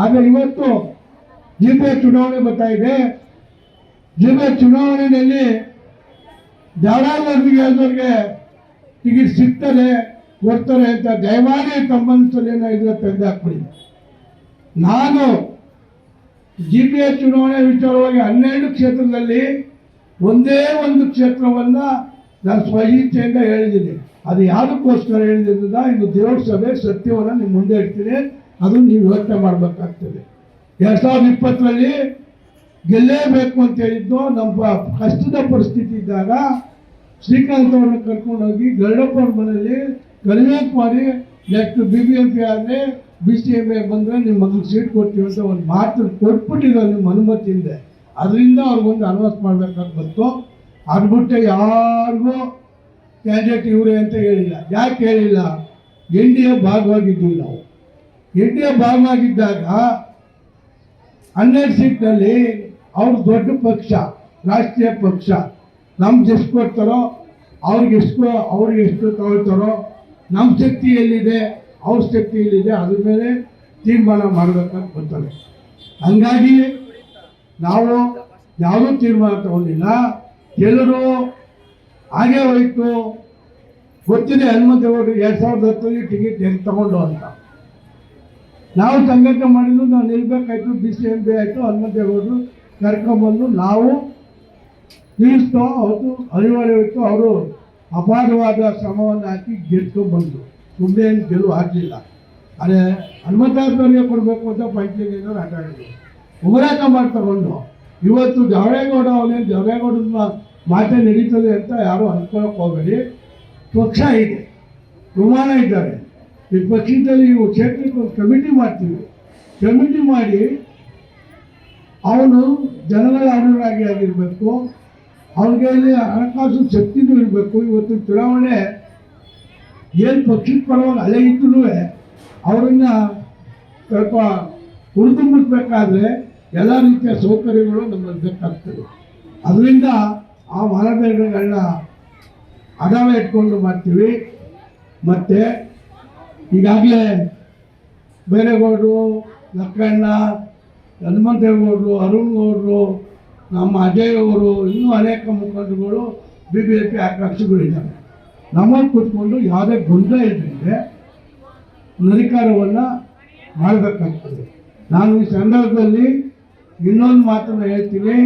ಆದರೆ ಇವತ್ತು ಜಿಲ್ಲೆ ಚುನಾವಣೆ ಬರ್ತಾ ಇದೆ. ಜಿಲ್ಲೆ ಚುನಾವಣೆಯಲ್ಲಿ ಅವರಿಗೆ ಟಿಕೆಟ್ ಸಿಗ್ತಾರೆ ಕೊಡ್ತಾರೆ ಅಂತ ದಯಮಾಡಿ ತಮ್ಮನ್ಸಲೇನ ಇದ್ರೆ ತೆಗೆದಾಕ್ಬಿಡಿ ನಾನು ಜಿ ಪಿ ಎಸ್ ಚುನಾವಣೆ ವಿಚಾರವಾಗಿ ಹನ್ನೆರಡು ಕ್ಷೇತ್ರದಲ್ಲಿ ಒಂದೇ ಒಂದು ಕ್ಷೇತ್ರವನ್ನ ನಾನು ಸ್ವಹಿಚ್ಛೆಯಿಂದ ಹೇಳಿದ್ದೀನಿ. ಅದು ಯಾರಕ್ಕೋಸ್ಕರ ಹೇಳಿದ್ದ ಇದು ದೇವ್ರ ಸಭೆ ಸತ್ಯವನ್ನು ನಿಮ್ಮ ಮುಂದೆ ಇಡ್ತೀನಿ. ಅದು ನೀವು ಯೋಚನೆ ಮಾಡಬೇಕಾಗ್ತದೆ. ಎರಡು ಸಾವಿರದ ಇಪ್ಪತ್ತರಲ್ಲಿ ಗೆಲ್ಲೇಬೇಕು ಅಂತ ಹೇಳಿದ್ದು ನಮ್ಮ ಕಷ್ಟದ ಪರಿಸ್ಥಿತಿ ಇದ್ದಾಗ ಶ್ರೀಕಾಂತ್ ಅವ್ರನ್ನ ಕರ್ಕೊಂಡೋಗಿ ಗರುಡಪ್ಪ ಅವ್ರ ಮನೆಯಲ್ಲಿ ಕನ್ವಿನ್ಸ್ ಮಾಡಿ next B B M P ಆದರೆ ಬಿ ಸಿ ಎಂ ಎ ಬಂದರೆ ನಿಮ್ಮ ಮಗನಿಗೆ ಸೀಟ್ ಕೊಡ್ತೀವಿ ಅಂತ ಒಂದು ಮಾತು ಕೊಟ್ಬಿಟ್ಟಿದ್ರು ನಿಮ್ಮ ಅನುಮತಿಯಿಂದ ಅದರಿಂದ ಅವ್ರಿಗೊಂದು ಅನೌನ್ಸ್ ಮಾಡ್ಬೇಕಾಗಿ ಬಂತು. ಅದು ಬಿಟ್ಟು ಯಾರಿಗೂ ಕ್ಯಾಂಡಿಡೇಟ್ ಇವರೇ ಅಂತ ಹೇಳಿಲ್ಲ. ಯಾಕೆ ಹೇಳಿಲ್ಲ? ಎನ್ ಡಿ ಎ ಭಾಗವಾಗಿದ್ದೀವಿ ನಾವು. ಡಿ ಎ ಭಾಗವಾಗಿದ್ದಾಗ ಹನ್ನೆರಡು ಸೀಟ್ನಲ್ಲಿ ಅವ್ರು ದೊಡ್ಡ ಪಕ್ಷ, ರಾಷ್ಟ್ರೀಯ ಪಕ್ಷ. ನಮ್ಗೆ ಎಷ್ಟು ಕೊಡ್ತಾರೋ ಅವ್ರಿಗೆ ಎಷ್ಟು ಅವ್ರಿಗೆ ಎಷ್ಟು ತಗೊಳ್ತಾರೋ ನಮ್ಮ ಶಕ್ತಿ ಎಲ್ಲಿದೆ, ಅವ್ರ ಶಕ್ತಿ ಎಲ್ಲಿದೆ, ಅದ್ರ ಮೇಲೆ ತೀರ್ಮಾನ ಮಾಡಬೇಕಂತ ಬರ್ತಾರೆ ಹಂಗಾಗಿ ನಾವು ಯಾವುದೂ ತೀರ್ಮಾನ ತಗೊಂಡಿಲ್ಲ. ಎಲ್ಲರೂ ಹಾಗೆ ಹೋಯ್ತು. ಗೊತ್ತಿದೆ ಹನುಮಂತೇಗೌಡರು ಎರಡು ಸಾವಿರದ ಹತ್ತರಲ್ಲಿ ಟಿಕೆಟ್ ಹೆಂಗೆ ತಗೊಂಡು ಅಂತ. ನಾವು ಸಂಘಟನೆ ಮಾಡಿದ್ದು ನಾವು ನಿಲ್ಬೇಕಾಯ್ತು ಬಿ ಸಿ ಎಂ ಬಿ ಆಯಿತು ಹನುಮಂತೇಗೌಡರು ಕರ್ಕೊಂಬಂದು ನಾವು ನಿಲ್ಲಿಸ್ತೋ ಅವತ್ತು ಅನಿವಾರ್ಯವಿತ್ತು ಅವರು ಅಪಾರವಾದ ಶ್ರಮವನ್ನು ಹಾಕಿ ಬಂದರು. ಸುಮ್ಮನೆ ಏನು ಗೆಲುವು ಆಗಲಿಲ್ಲ. ಅದೇ ಹನುಮಂತವ್ರಿಗೆ ಕೊಡಬೇಕು ಅಂತ ಪಂಚಾಯತಿನವ್ರು ಆಟ ಆಡಿದ್ರು. ಹೋರಾಟ ಮಾಡಿ ತಗೊಂಡು ಇವತ್ತು ಜವರೇಗೌಡ ಅವನೇ ಜವರೇಗೌಡನ ಮಾತೆ ನಡೀತದೆ ಅಂತ ಯಾರು ಅನ್ಕೊಳಕ್ಕೆ ಹೋಗಬೇಡಿ. ಪಕ್ಷ ಇದೆ. ವಿಮಾನ ಇದ್ದಾರೆ. ಈ ಪಕ್ಷದಲ್ಲಿ ಇವು ಕ್ಷೇತ್ರಕ್ಕೆ ಒಂದು ಕಮಿಟಿ ಮಾಡ್ತೀವಿ. ಕಮಿಟಿ ಮಾಡಿ ಅವನು ಜನಗಳ ಅನುರಾಗಿ ಆಗಿರಬೇಕು. ಅವ್ರಿಗೆ ಅಲ್ಲಿ ಹಣಕಾಸು ಶಕ್ತಿನೂ ಇರಬೇಕು. ಇವತ್ತು ಚುನಾವಣೆ ಏನು ಪಕ್ಷದ ಪರವಾಗಿ ಅಲೆ ಇದ್ರೂ ಅವರನ್ನು ಸ್ವಲ್ಪ ಹುರಿದುಂಬಿಸ್ಬೇಕಾದ್ರೆ ಎಲ್ಲ ರೀತಿಯ ಸೌಕರ್ಯಗಳು ನಮ್ಮಲ್ಲಿ ಬೇಕಾಗ್ತದೆ. ಅದರಿಂದ ಆ ಮಾನದಂಡಗಳನ್ನ ಅದಾವ ಇಟ್ಕೊಂಡು ಮಾಡ್ತೀವಿ. ಮತ್ತು ಈಗಾಗಲೇ ಬೇರೆಗೌಡರು ಲಕ್ಕಣ್ಣ ಹನುಮಂತೇಗೌಡರು ಅರುಣ್ ಗೌಡರು ನಮ್ಮ ಅಜಯ್ ಅವರು ಇನ್ನೂ ಅನೇಕ ಮುಖಂಡರುಗಳು ಬಿ ಬಿ ಎ ಪಿ ಆಕಾಂಕ್ಷಿಗಳಿದ್ದಾರೆ. ನಮ್ಮಲ್ಲಿ ಕೂತ್ಕೊಂಡು ಯಾವುದೇ ಗೊಂದಲ ಇದ್ದರೆ ಅಧಿಕಾರವನ್ನು ಮಾಡಬೇಕಾಗ್ತದೆ. ನಾನು ಈ ಸಂದರ್ಭದಲ್ಲಿ ಇನ್ನೊಂದು ಮಾತನ್ನು ಹೇಳ್ತೀನಿ.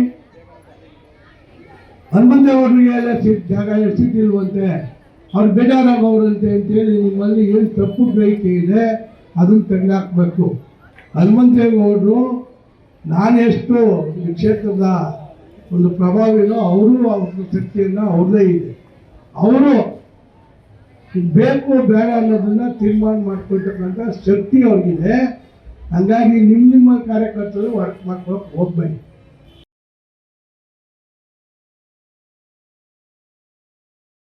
ಹನುಮಂತೇಗೌಡರಿಗೆ ಎಲ್ಲ ಸೀಟ್ ಜಾಗ ಸೀಟ್ ಇಲ್ವಂತೆ. ಅವ್ರು ಅಂತ ಅಂತೇಳಿ ನಿಮ್ಮಲ್ಲಿ ಏನು ತಪ್ಪು ಗ್ರಹಿಕೆ ಇದೆ ಅದನ್ನು ತೆಗೆದಾಕಬೇಕು ಹನುಮಂತೇಗೌಡರು ನಾನೆಷ್ಟು ಈ ಕ್ಷೇತ್ರದ ಒಂದು ಪ್ರಭಾವಿನೋ, ಅವರು ಅವ್ರ ಶಕ್ತಿಯನ್ನು ಅವ್ರದೇ ಇದೆ. ಅವರು ಬೇಕು ಬೇಡ ಅನ್ನೋದನ್ನ ತೀರ್ಮಾನ ಮಾಡ್ಕೊಳ್ತಕ್ಕಂಥ ಶಕ್ತಿ ಅವ್ರಿಗಿದೆ. ಹಂಗಾಗಿ ನಿಮ್ಮ ನಿಮ್ಮ ಕಾರ್ಯಕರ್ತರು ವರ್ಕ್ ಮಾಡ್ಕೊಳಕ್ಕೆ ಹೋಗ್ಬೇಡಿ.